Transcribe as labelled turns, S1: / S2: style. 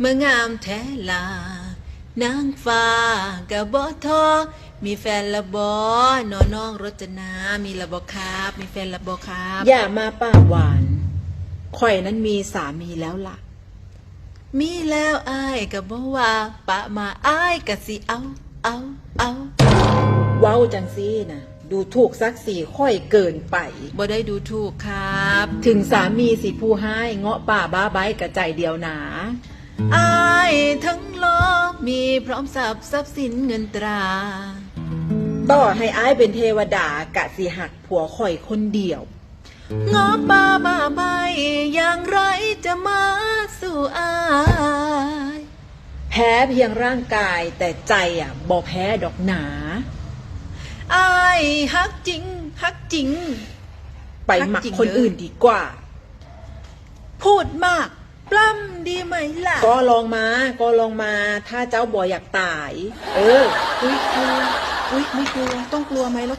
S1: เมื่องามแท้ลานางฟ้ากะบ่ทอมีแฟนละบอนอน้องรจนา มีละบอครับ มีแฟนละบอครับ
S2: อย่ามาป้าหวานข่อยนั้นมีสามีแล้วล่ะ
S1: มีแล้วอายกะบ่ว่า ปะมาอายกะสิเอา เอาเอา
S2: เว้าจังซี่นะดูถูกซักสีค่อยเกินไป
S1: บ่ได้ดูถูกครับ
S2: ถึงสามีสิผู้ให้เงาะป่าบ้าใบกระใจเดียวหนา
S1: อายทั้งโลกมีพร้อมทรัพย์ทรัพย์สินเงินตรา
S2: ต่อให้อ้ายเป็นเทวดากะสิหักผัวข่อยคนเดียว
S1: งอป่าบ้าใบอย่างไรจะมาสู่อาย
S2: แพ้เพียงร่างกายแต่ใจอะบ่แพ้ดอกหนา
S1: อายฮักจริงฮักจริง
S2: ไปหมัก
S1: จริง
S2: คน
S1: เลย
S2: อื่นดีกว่า
S1: พูดมาก ปล้ำดีไหมล่ะ
S2: ก็ลองมา ก็ลองมา ถ้าเจ้าบ่อยากตาย เออ
S1: อุ้ยกลัวอุ้ยไม่กลัว ต้องกลัวไหมล่ะ